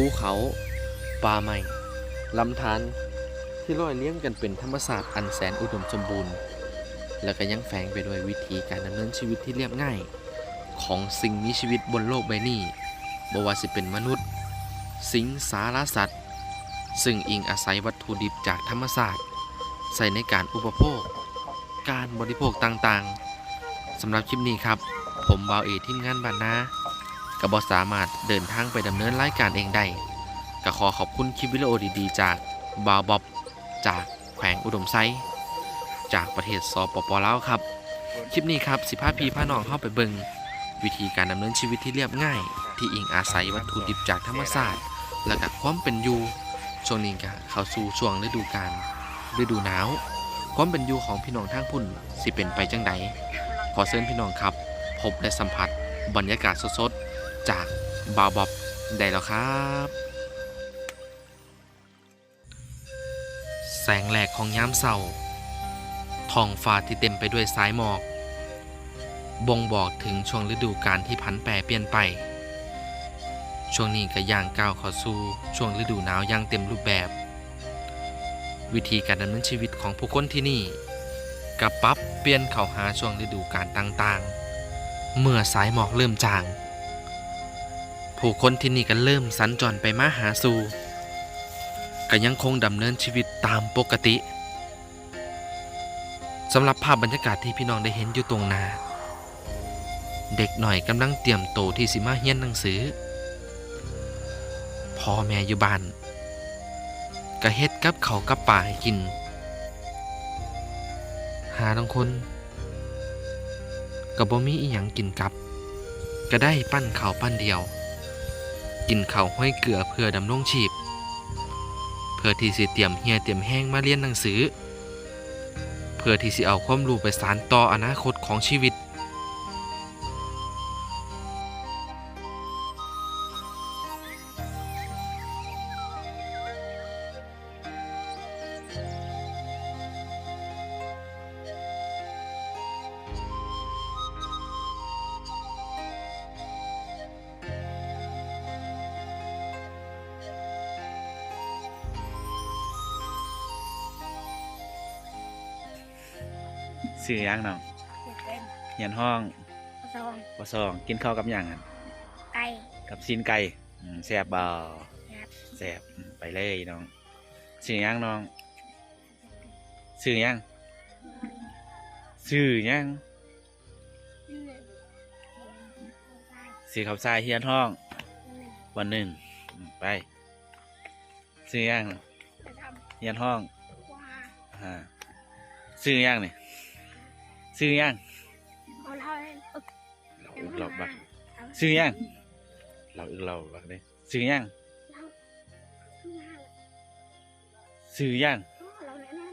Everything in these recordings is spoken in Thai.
ภูเขาป่าไม้ลำธารที่ลอยเลี้ยงกันเป็นธรรมศาสตร์อันแสนอุดมสมบูรณ์ และก็ยังแฝงไปด้วยวิธีการดำเนินชีวิตที่เรียบง่าย ของสิ่งมีชีวิตบนโลกใบนี้บ่ว่าสิเป็นมนุษย์ สิงสารสัตว์ ซึ่งอิงอาศัยวัตถุดิบจากธรรมศาสตร์ ใส่ในการอุปโภค การบริโภคต่างๆสำหรับคลิปนี้ครับ ผมบาวเอทีมงานบานนา กับบสามารถเดินทางไปดำเนินรายการเองได้ก็ขอขอบคุณคลิปวิดีโอดีๆ จากบาวบ๊อบจากแขวงอุดมไซจากประเทศสปปลาวครับ คลิปนี้ครับสิพาพีพาน้องเข้าไปเบิงวิธีการดำเนินชีวิตที่เรียบง่าย ที่อิงอาศัยวัตถุดิบจากธรรมชาติและกับความเป็นอยู่ช่วงนี้ก็เข้าสู่ช่วงฤดูกาลฤดูหนาว ความเป็นอยู่ของพี่น้องทางพุ่นสิเป็นไปจังใดขอเชิญพี่น้องครับ พบและสัมผัสบรรยากาศสดๆ จากบาวบอบได้แล้วครับ แสงแหลกของยามเศร้าท้องฟ้าที่เต็มไปด้วยสายหมอก บ่งบอกถึงช่วงฤดูกาลที่ผันแปรเปลี่ยนไป ช่วงนี้ก็ย่างก้าวเข้าสู่ช่วงฤดูหนาวอย่างเต็มรูปแบบ วิธีการดำเนินชีวิตของผู้คนที่นี่กับปรับเปลี่ยนเข้าหาช่วงฤดูกาลต่างๆ เมื่อสายหมอกเริ่มจาง ผู้คนที่นี่ก็เริ่มสัญจรไปมาหาสู่ก็ยังคงดำเนินชีวิตตามปกติสำหรับภาพบรรยากาศที่พี่น้องได้เห็นอยู่ตรงหน้าเด็กหน่อยกำลังเตรียมโตที่สิมาเฮียนหนังสือพ่อแม่อยู่บ้านก็เฮ็ดกับเขากับป่าให้กิน หาบางคนก็บ่มีอีหยังกินกับ ก็ได้ปั้นเขาปั้นเดียว กินข้าวห้อยเกลือเพื่อดำรงชีพ เพื่อที่สิเตรียมเฮียเตรียมแห้งมาเรียนหนังสือ เพื่อที่สิเอาความรู้ไปสานต่ออนาคตของชีวิต ซื้อหยังน้องเป็นเหียนห้องซองบ่ซองกินข้าวกับหยังอะไก่ กับซีนไก่อืมแซ่บบ่ครับแซ่บอืมไปเลยน้องซื้อหยังน้องซื้อหยังซื้อหยังซื้อข้าวสารเฮียนห้องวันหนึ่งอืมไปซื้อหยังจะทเฮียนห้องำว่าอ่าซื้อหยังนี่ ซื้อหยังเขาเล่าให้อึกเราอึกเราบักเอาซื้อหยังเราอึกเราบักเลยซื้อหยังเล่าข้างหน้าซื้อหยังเราเนี่ยนะ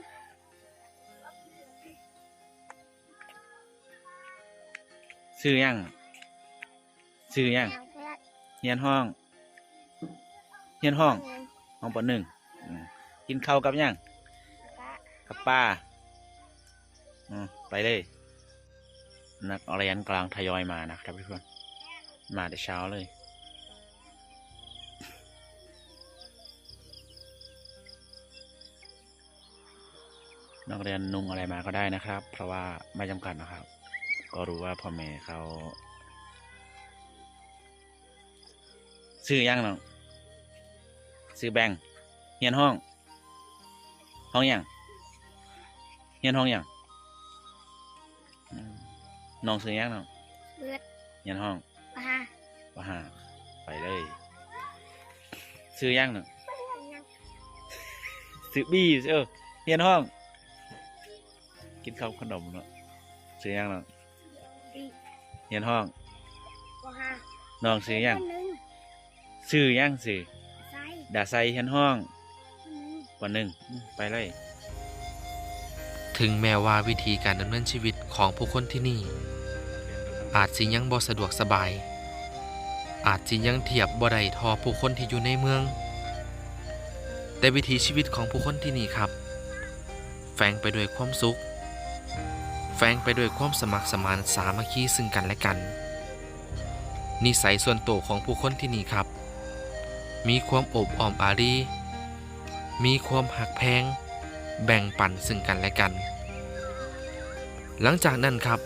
ซื้อหยังซื้อหยังเอาไปละเฮียนห้องเฮียนห้องเงินห้องปหนึ่งอืมกินข้าวกับหยังกะกับป้าอืม ไปเลย นักเรียนกลางทยอยมานะครับทุกคนมาแต่เช้าเลย นักเรียนนุ่งอะไรมาก็ได้นะครับ เพราะว่าไม่จำกัดนะครับ ก็รู้ว่าพ่อแม่เขาซื้อยังน้องซื้อแบงเฮียนห้อง ห้องยังเฮียนห้องยัง น้องซื้อยังน้องเลือดเฮียนห้องปลาว่าหาไปเลยซื้อยังน้องซื้อบี้เออเฮียนห้อง กินข้าวขนมเนาะซื้อยังน้องดีเฮียนห้องปลาน้องซื้อยังคนหนึ่งซื้อยังซื้อไส้ดาไซเฮียนห้องคนหนึ่งวันหนึ่งอืมไปเลยถึงแม้ว่าวิธีการดำเนินชีวิตของผู้คนที่นี่ อาจสิยังบ่สะดวกสบาย อาจสิยังเทียบบ่ได้ทอผู้คนที่อยู่ในเมือง แต่วิถีชีวิตของผู้คนที่นี่ครับ แฝงไปด้วยความสุข แฝงไปด้วยความสมัครสมานสามัคคีซึ่งกันและกัน นิสัยส่วนตัวของผู้คนที่นี่ครับ มีความอบอ้อมอารี มีความหักแพง แบ่งปันซึ่งกันและกัน หลังจากนั้นครับ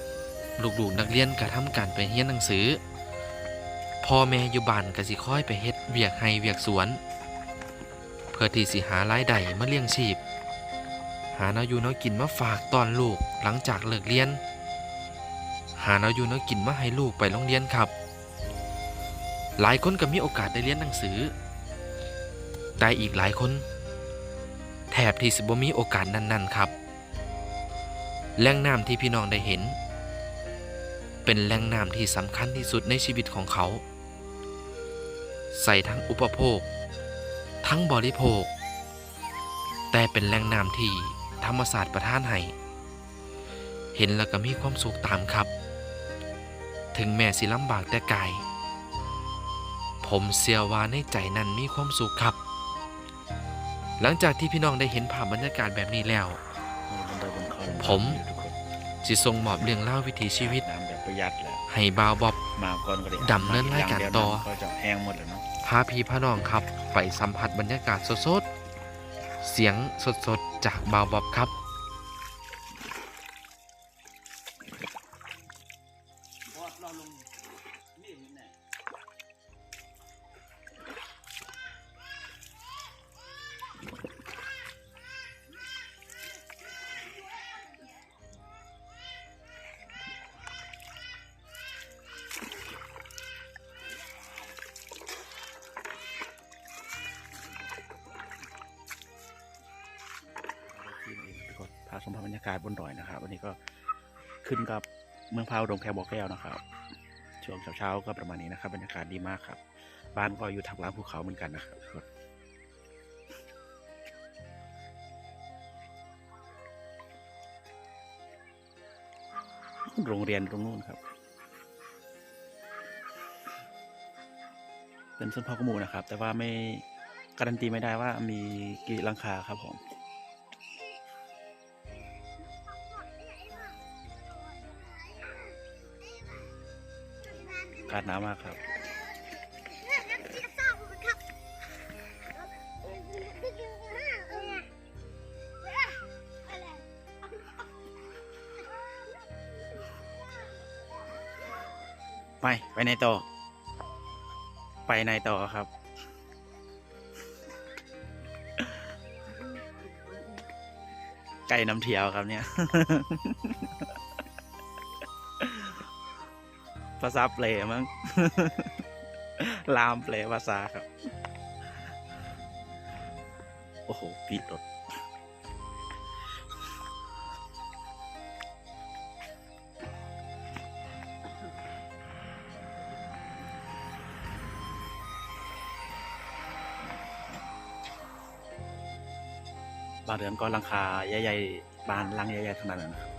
ลูกๆนักเรียนกระทำการไปเรียนหนังสือพ่อแม่อยู่บ้านก็สิคอยไปเฮ็ดเวียกให้เวียกสวน เพื่อที่สิหารายได้มาเลี้ยงชีพ หาแนวอยู่แนวกินมาฝากตอนลูกหลังจากเลิกเรียน หาแนวอยู่แนวกินมาให้ลูกไปโรงเรียนครับ หลายคนก็มีโอกาสได้เรียนหนังสือ แต่อีกหลายคนแถบที่สิบ่มีโอกาสนั้นๆครับแหล่งน้ำที่พี่น้องได้เห็น เป็นแหล่งน้ำที่สำคัญที่สุดในชีวิตของเขา ใส่ทั้งอุปโภค ทั้งบริโภค แต่เป็นแหล่งน้ำที่ธรรมศาสตร์ประทานให้เห็นแล้วก็มีความสุขตามครับ ถึงแม้สิลำบากแต่กายผมเสียว่าในใจนั้นมีความสุขครับ หลังจากที่พี่น้องได้เห็นภาพบรรยากาศแบบนี้แล้ว ผมทุกคนสิทรงมอบเรื่องเล่าวิถีชีวิต ประหยัดเลยให้บ่าวบอบ มาก่อนก็ได้ดำเนินรายการต่อ ก็จะแห้งหมดแล้วเนาะพาพี่พาน้องครับ ไปสัมผัสบรรยากาศสดๆ เสียงสดๆ จากบ่าวบอบครับาชมภายบนดอยนะครับวันนี้ก็ขึ้นกับเมืองพาวดงแคบอกแก้วนะครับ ช่วงเช้าๆก็ประมาณนี้นะครับบรรยากาศดีมากครับ บ้านก็อยู่ทางกลางภูเขาเหมือนกันนะครับกคนโรงเรียนตรงนู้นครับ เป็นส้นพอกมูนะครับ แต่ว่าไม่การันตีไม่ได้ว่ามีกี่ลังคาครับผมากาศหนาวมากครับไปไปในต่อ ไปในต่อครับ ไก่น้ำเทียวครับเนี่ย ภาษาเปลมั้ง ลามเปลภาษาครับ โอ้โหปิดรถบ้านเรือนก็ลังคาใหญ่ๆบ้านลังใหญ่ๆทั้งนั้นนะครับ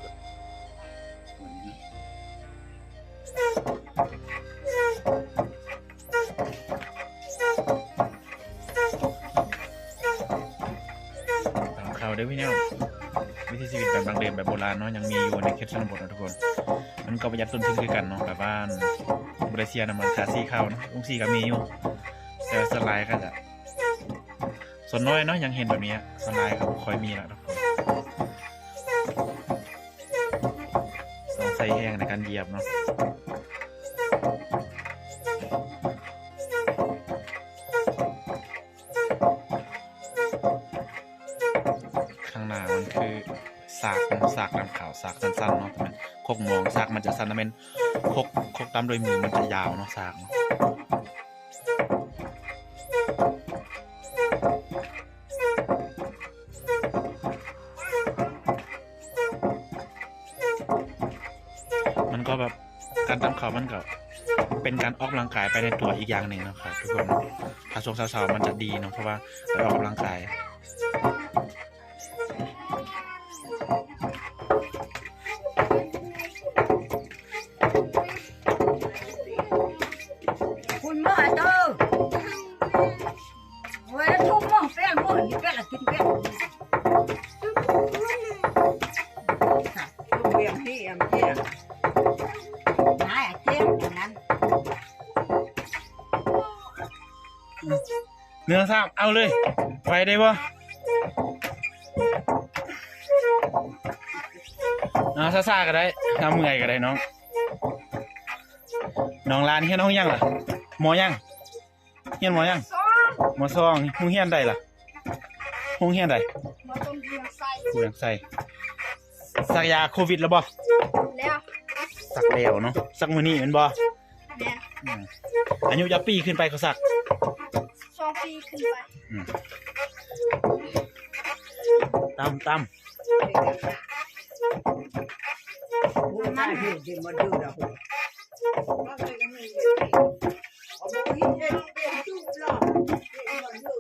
วิตแบบดังเดิมแบบโบราณเนาะยังมีอยู่ในเขตชนบทนะทุกคน มันก็ประหยัดต้นทุนคือกันเนาะแบบว่านบริเซียน้ำมันคาซีข้าวนะลุงซีก็มีอยู่แต่สไลด์ก็จะส่วนน้อยเนาะยังเห็นแบบนี้สไลด์ก็บ่ค่อยมีแล้วทุกคนต้องใส่แห้งในการเหยียบเนาะข้างหน้ามันคือ สากมันสากดำขาวสากสั้นๆเนาะแต่มันโคกมองสากมันจะสั้นแต่เป็นโคกโคกตามโดยมือมันจะยาวเนาะสากเนาะมันก็แบบการตามเขาวมันก็เป็นการออกกำลังกายไปในตัวอีกอย่างหนึ่งนะครับทุกคนถ้าช่วงเช้าๆมันจะดีเนาะเพราะว่าได้ออกกำลังกาย เจียงอย่างนั้นเนื้อซ้ำเอาเลย ไปได้บ่อ่าซ่าๆก็ได้ทำเมื่อยก็ได้น้อง น้องลานเฮียนห้องยังล่ะหมอยังเฮียนหมอยังซ้อมหมอซองห้องเฮียนใดล่ะห้องเฮียนใดมาต้นเรียงใส่กูยังใส่สักยาโควิดแล้วบ่แล้วสักแล้วเนาะสักมื้อนี้แม่นบ่แม่นอืมอายุจะปีขึ้นไปเขาสัก ตามตามมันเห็นที่มันดูนะผมเอาไปเห็นเห็นดูหลอกเห็นมันดู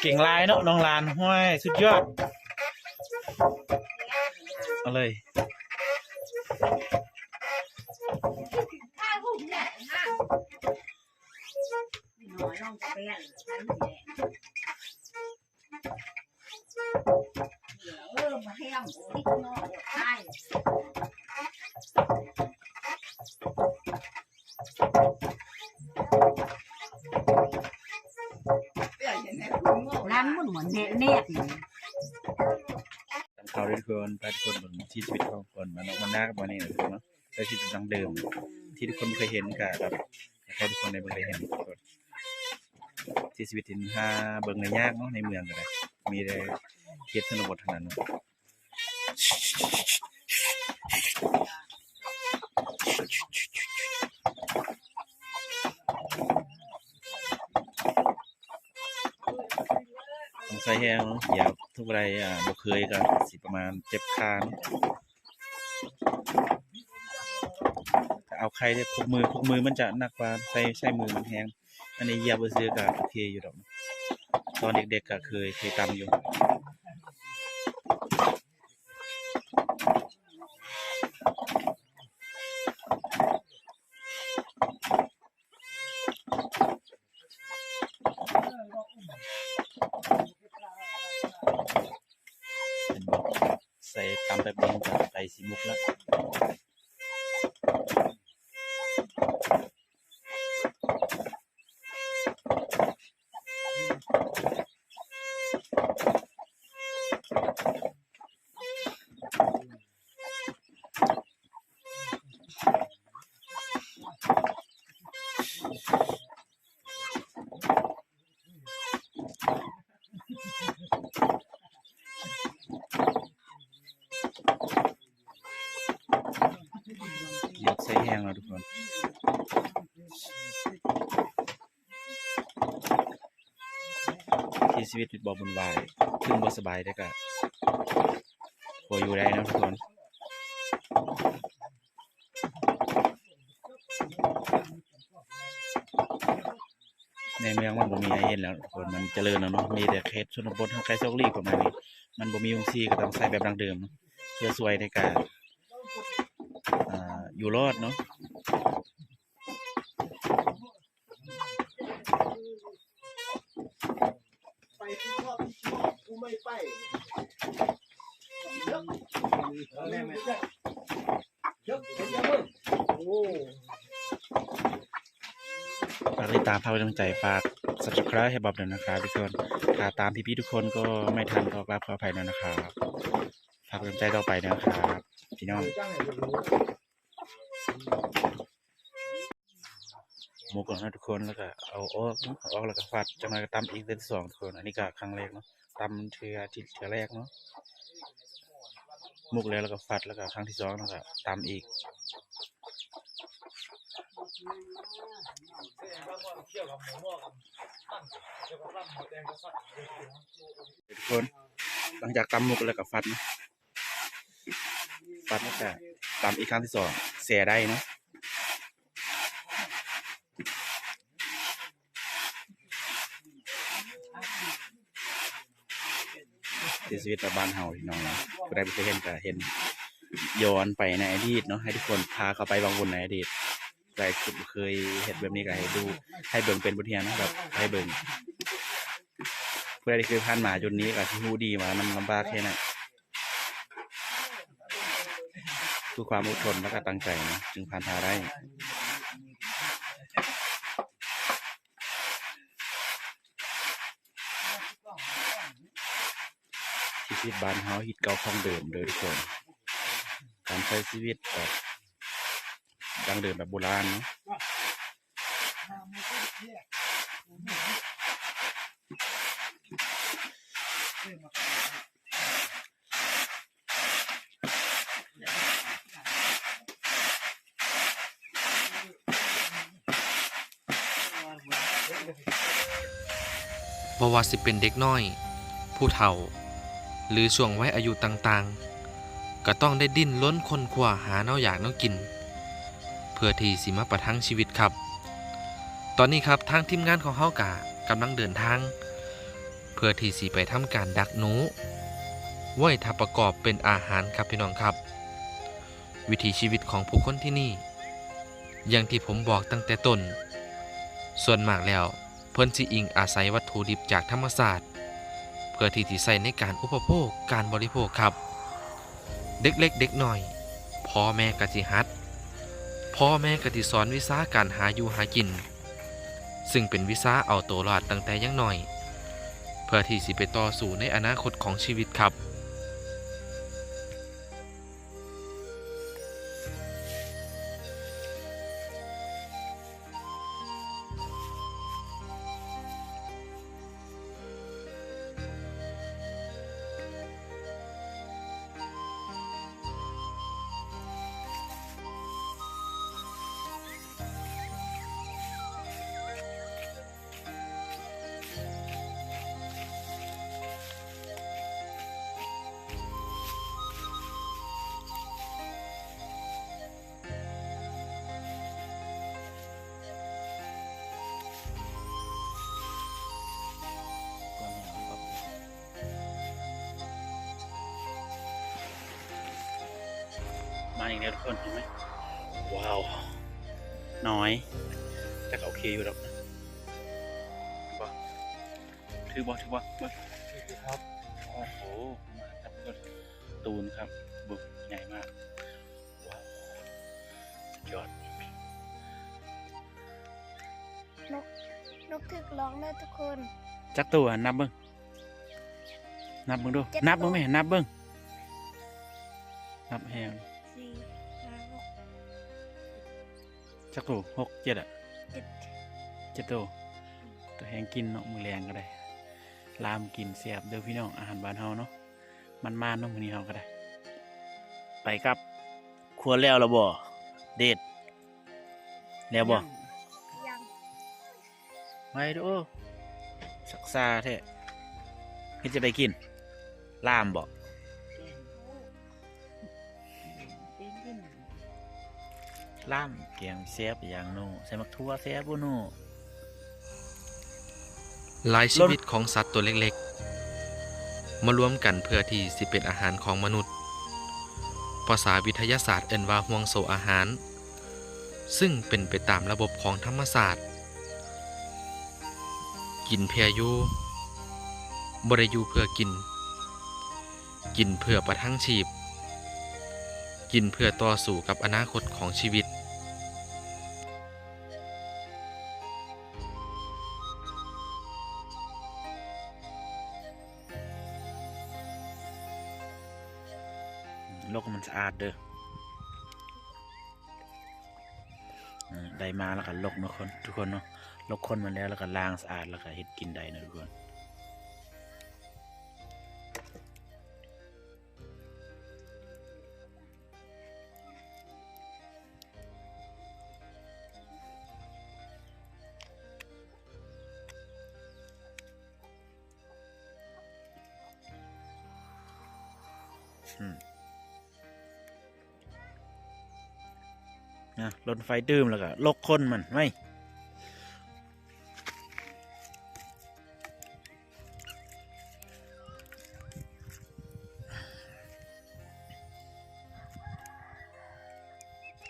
เก่งลายเนาะน้องลานห้วยสุดยอด เอาเลย เดิม ที่ทุกคนไม่เคยเห็นกับแบบให้ทุกคนในเมืองได้เห็นที่ชีวิตที่ห้าเบิ่งในยากเนาะในเมืองก็ได้มีแต่เขตชนบทเท่านั้นเนาะต้องใส่แห้งเนาะอย่าทุกไรอ่าบ่เคยก็สิประมาณเจ็บคานาะ ถ้า เอาใครได้พกมือพกมือมันจะหนักกว่าใช้ใช้มือมันแห้งอันนี้เหยียบซื้อๆก็โอเคอยู่ดอก ตอนเด็กๆก็เคยเคยตำอยู่ใส่ตำแบบนี้ก็ไปสีมุกแล้ว ยกใส่แห้งแล้วทุกคนที่ ชีวิตบอบุญวายซึ่งบ่สบายได้ก็พออยู่ได้นะทุกคนในเมืองมันบ่มีให้เห็นแล้วคนมันเจริญแล้วเนาะมีแต่เขตชนบททางไกลโซกลีประมาณนี้มันบ่มีองค์ซีก็ต้องใส่แบบดังเดิม เพื่อช่วยในการอาอยู่รอดเนาะ ไปที่ชอบที่ชอบกูไม่ไปเยอะแม่ไม่ใช่เยอะเป็นยังไงโอ้ ฝากติดตามภาพกำลังใจฝาก subscribe ให้บอบด้วยนะครับทุกคนถ้าตามพี่ๆทุกคนก็ไม่ทันก็กราบขออภัยด้วยนะครับฝากกำลังใจต่อไปนะครับพี่น้องหมูก่อนนะทุกคนแล้วก็เอาออกเนาะออกแล้วก็ฟาดจังไรก็ตำอีกเดือนที่สองทุกคนอันนี้ก็ครั้งแรกเนาะตำเทือที่เทือแรกเนาะหมุกแล้วแล้วก็ฟัดแล้วก็ครั้งที่สองแล้วก็ตำอีก ทุกคนหลังจากตำหมุกแล้วก็ฟัดนะฟัดแล้วก็ตำอีกครั้งที่สองเสียได้นะที่ชีวิตแบบบ้านเฮาพี่น้องนะผู้ใดบ่เคยเห็นก็เห็นย้อนไปในอดีตเนาะให้ทุกคนพาเขาไปบางวนในอดีต ใครเคยเห็นแบบนี้ก็ให้ดู ให้เบิ่งเป็นบทเรียนนะครับ ให้เบิ่งเพื่อที่เคยผ่านมาจุดนี้ก็ที่ฮู้ดีมามันลำบากแค่ไหนคือความอดทนและก็ตั้งใจนะจึงผ่านมาได้ชีวิตบ้านเฮาฮิตเก่าคลองเดิมเลยทุกคน การใช้ชีวิตแบบ ดังเดิมแบบโบราณเนาะบว่าสิเป็นเด็กน้อย ผู้เฒ่า หรือช่วงวัยอายุต่างๆ ก็ต้องได้ดิ้นล้นคนขวาหาแนวอยากแนวกิน พื่อที่สิมาประทังชีวิตครับ ตอนนี้ครับทางทีมงานของเฮากะกำลังเดินทาง เพื่อที่สิไปทำการดักหนูไว้ถ้าประกอบเป็นอาหารครับพี่น้องครับ วิถีชีวิตของผู้คนที่นี่ อย่างที่ผมบอกตั้งแต่ต้น ส่วนมากแล้วเพิ่นสิอิงอาศัยวัตถุดิบจากธรรมศาสตร์ เพื่อที่สิใส่ในการอุปโภคการบริโภคครับ เด็กเล็กเด็กหน่อยพ่อแม่กะสิฮัด พ่อแม่กติสอนวิชาการหาอยู่หากิน ซึ่งเป็นวิชาเอาตัวรอดตั้งแต่ยังหน่อย เพื่อที่สิไปต่อสู่ในอนาคตของชีวิตครับ มาอีกแล้วทุกคนเห็นไหมว้าว น้อย แต่ก็โอเคอยู่แล้วนะถือบ่ถือบ่ถือบ่ครับโอ้โหมาครับทุกคนตูนครับบุกใหญ่มากว้าวสุดยอดนกนกถึกร้องเลยทุกคนจักตัวนับเบิ้งนับเบิ้งดูเจ็ดนับเบิ้งตัวไหมนับเบิ้งนับแฮง จักตัวหกเจ็ดอะเจ็ด เจ็ดตัวตัวแหงกินเนาะมือแรงก็ได้ ลามกินเสียบเด้อพี่น้องอาหารบ้านเฮาเนาะมันมาเนาะมื้อนี้เฮาก็ได้ ไปครับ ครัวแล้วละบ่เด็ดแล้วบ่ยังไปดูสักซาแท้เฮ็ดจะได้กิน ลามบ่ ลามแกงแซ่บอย่างโนใส่มักทั่วแซ่บบ่โนหลายชีวิตของสัตว์ตัวเล็กๆ มารวมกันเพื่อที่สิเป็นอาหารของมนุษย์ ภาษาวิทยาศาสตร์เอ่นว่าห่วงโซอาหาร ซึ่งเป็นไปตามระบบของธรรมศาสตร์ กินเพื่ออยู่บริยูเพื่อกิน กินเพื่อประทังชีพ กินเพื่อต่อสู้กับอนาคตของชีวิต โลกมันสะอาดเด้อได้มาแล้วก็ลกนะคนทุกคนเนาะลกคนมันแล้วแล้วก็ล้างสะอาดแล้วก็เฮ็ดกินได้นะทุกคน นะรถไฟดื่มแล้วก็ลกคนมันไม่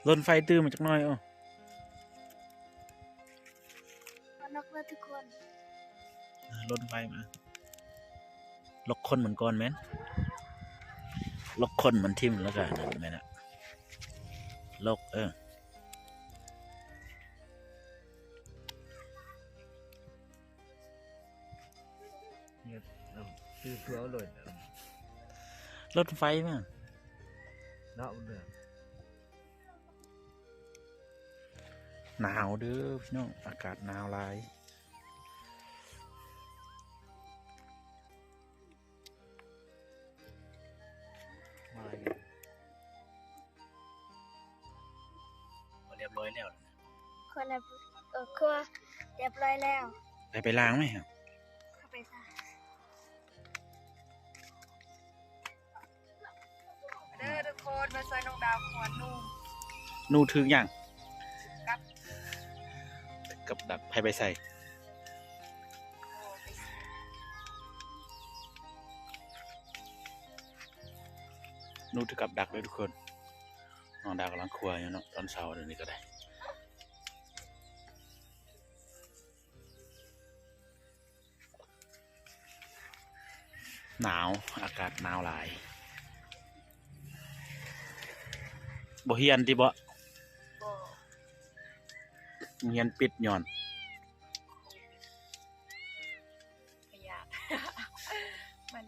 รถไฟตื้มมาจากหน้อยอ้อเอานกเลยทุกคนรถไฟมาลกคนเหมือนก่อนแม่นลกคนมันทิ่มแล้วก็นั่นแม่นอะลกเออ ซื้อเพื่อเลยรถไฟมั้งเนาะเด้อหนาวเด้อพี่น้องอากาศหนาวหลายมาอยู่เรียบร้อยแล้วคนละเออครัวเรียบร้อยแล้ว ไปไปล้างไหมครับ คนมาซอยน้องดาวขวานนุ่มนูถึกยังกับกับดักไปไปใส่นูถึกกับดักเลยทุกคนน้องดาวกำลังครัวอยู่เนาะตอนเช้าเดี๋ยวนี้ก็ได้หนาวอากาศหนาวหลาย บ่เฮียนติบ่บ่เฮียนปิดย้อน ขยะ มัน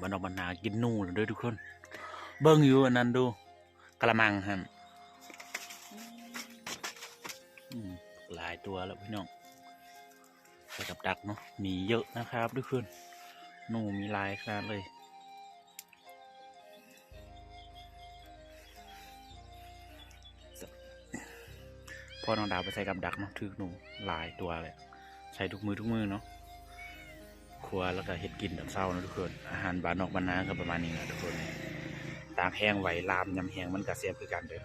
มันออกมานากินนูแล้วเด้วยทุกคน เบิ่งอยู่อันนั้นดูกระมังฮะ ตัวแล้วพี่น้องใส่กับดักเนาะมีเยอะนะครับทุกคนหนูมีลายขนาดเลยพอน้องดาวไปใส่กับดักเนาะถือหนูหลายตัวเลยใช้ทุกมือทุกมือเนาะครัวแล้วก็เฮ็ดกินตอนเช้านะทุกคน อาหารบ้านนอกบ้านนาก็ประมาณนี้นะทุกคนตากแห้งไว้ลามยำแห้งมันก็เสียบคือกันเด้อ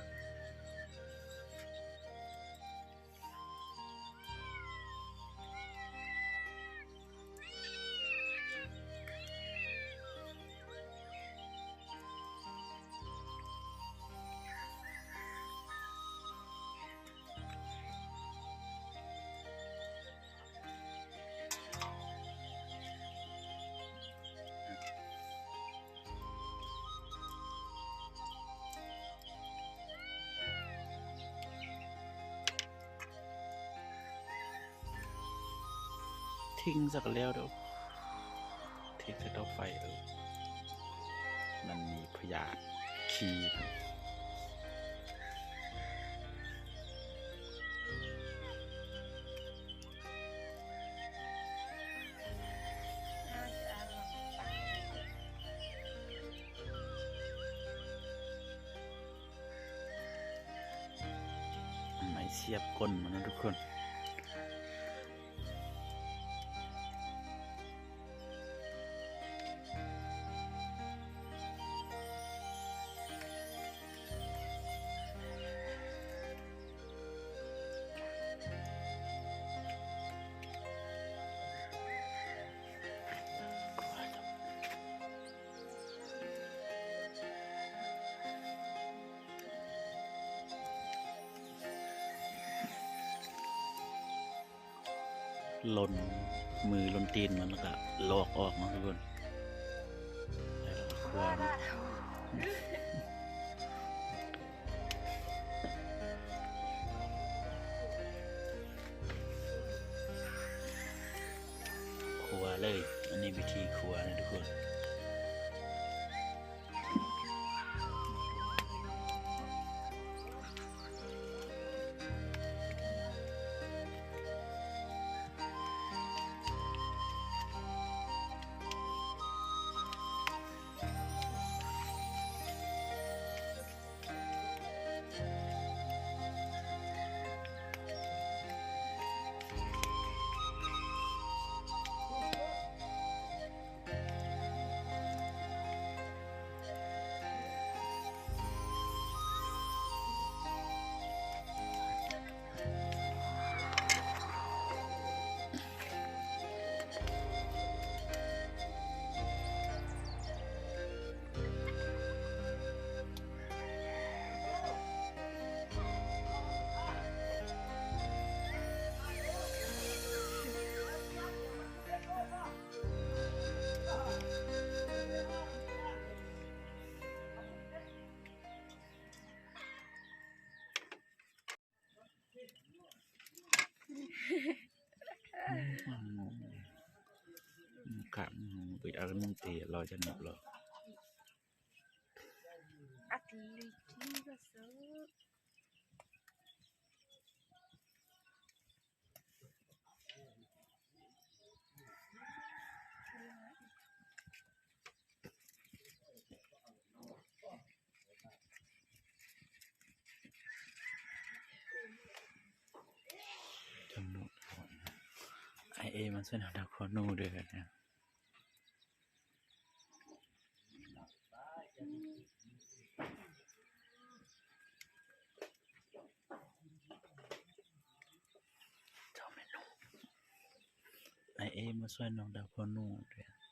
ทิ้งสักแล้วเด้อทิ้งใส่เตาไฟเด้อมันมีพยาธิขี้นะไมเสียบก้นมันนะทุกคน นมือลนตีนมันแล้วก็ลอกออกมาทุกคนแล้วก็ควมันครัวเลย อันนี้วิธีครัวนะทุกคน อากันมันตีรอจะหนับหรอจำนวนคนไอเอมันสนับดักคอนูเดือนนะเจ้าแม่นูไอ ส่วยน้องดาวพอนูเดือน